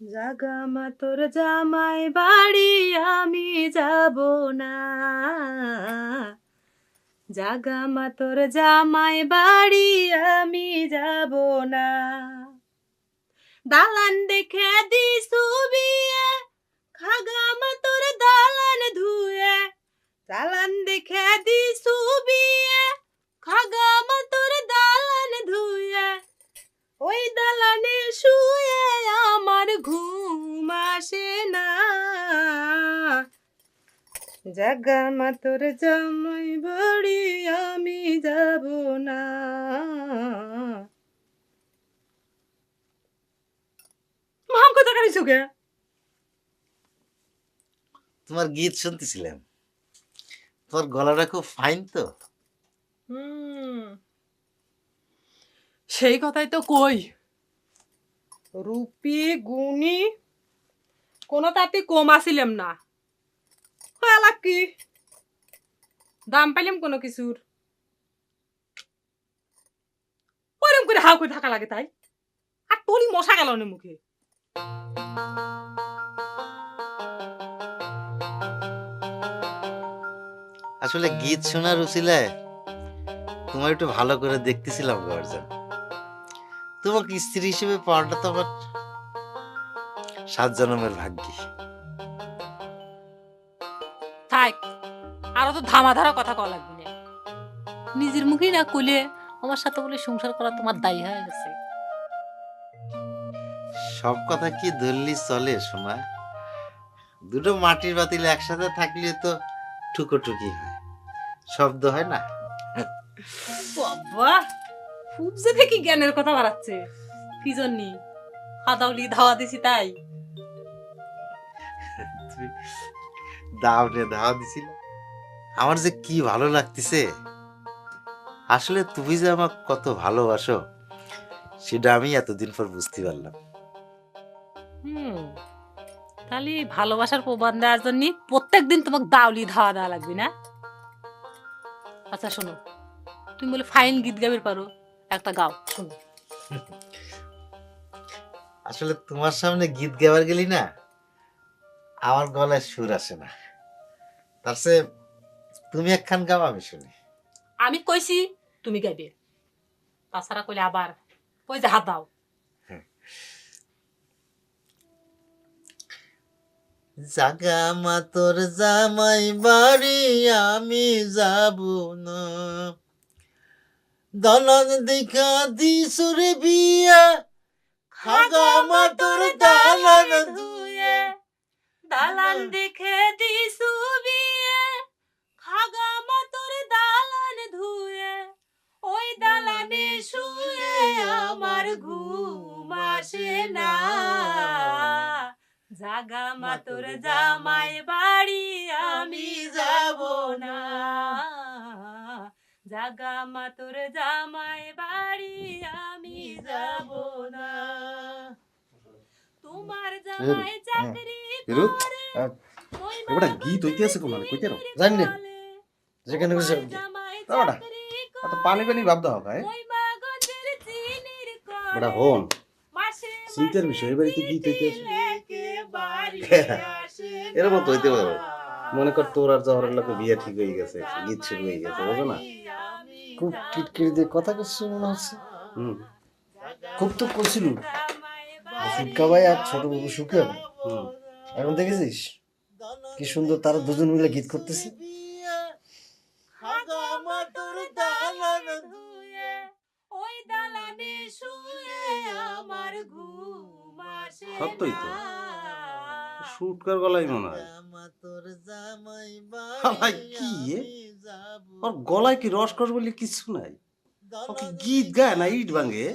জাগামা, তোর জামাই বাড়ি আমি যাব না। জাগামা, তোর জামাই বাড়ি আমি যাব না। দালান দেখে দিসু জাগামা তোর জামাই বাড়ি আমি যাব না। মাম কথা কারিছো কে তোমার গীত শুনতেছিলাম। তোমার গলাটা খুব ফাইন তো? সেই কথাই তো কই। রুপি গুণী কোনো তাতে কম আসিলাম না। কি? দাম পাইলাম কোনো কিছুর। ওরম করে করে থাকা লাগে তাই। আর মশা গেল মুখে। আসলে গীত শোনার উচিলায় তোমার একটু ভালো করে দেখতেছিলাম গর্জন তোমাকে স্ত্রী হিসেবে পাওয়াটা তো আমার সাত জন্মের ভাগ্যি। আরও তো ধামা ধারা কথা কওয়া লাগবে না। নিজের মুখেই না কইলে আমার সাথে বলে সংসার করা তোমার দায়ী হয়ে গেছে। সব কথা কি ধরলি চলে শোনা দুটো মাটির বাতিল একসাথে থাকলে তো টুকোটুকি হয়। শব্দ হয় না? বাবা খুব যে দেখি জ্ঞানের কথা বাড়াচ্ছে। কি জন্যি? হাদাউলি ধাওয়া দিছি তাই। দাও নে দাও দিছিল? আমার যে কি ভালো লাগতেছে? আসলে তুমি যে আমাকে কত ভালোবাসো সেটা আমি এতদিন পর বুঝতে পারলাম। হুম তাহলে এই ভালোবাসার প্রমাণ দেওয়ার জন্য প্রত্যেক দিন তোমাকে দাউলি ধাওয়া দেওয়া লাগবে না? আচ্ছা শোনো তুমি বলে ফাইন গীত গাবের পারো। একটা গাও শোনো। আসলে তোমার সামনে গীত গাবার গেলি না আমার গলায় সুর আসে না। তার চেয়ে তুমি একখান গাও আমি শুনি। আমি কইছি তুমি গাইবে। তাছাড়া কইলে আবার কই যে হাত দাও। জাগা মাতর জামাই বাড়ি আমি যাব না। দলন দেখা দিসুরে বিয়া খাগা মাতর দালান ধুয়ে। দালান দেখে দিসু শুয়ে আমার ঘুম আসে না। জাগা মাতর জামাই বাড়ি আমি যাব না। জাগা মাতর জামাই বাড়ি আমি যাব না। তোমার জামাই চাকরি করে, গীত হইতে আছে কোন কইতে জানি না যেখানে খুশি দাঁড়া, পানি পানি ভাব দাও ভাই ওই বাগদের বড়া হন। চিন্তার বিষয়, এবারে তো গীত হইতে এরকম তো হইতে পারে। মনে কর তোর আর জহরের লোকে বিয়ে ঠিক হয়ে গেছে গীত শুরু হয়ে গেছে বুঝো না? খুব কিটকিট দিয়ে কথা করছে মনে হচ্ছে। হুম। খুব তো করছিল সুটকা ভাই আর ছোট বাবু সুখে হবে এখন দেখেছিস? কি সুন্দর তারা দুজন মিলে গীত করতেছে। ওই দালানে শুয়ে সত্যই তো। সুটকার গলাই মনে হয়। হালাই কি? ওর গলায় কি রস কর বলে কিছু নাই? গীত গায় না ইট ভাঙে?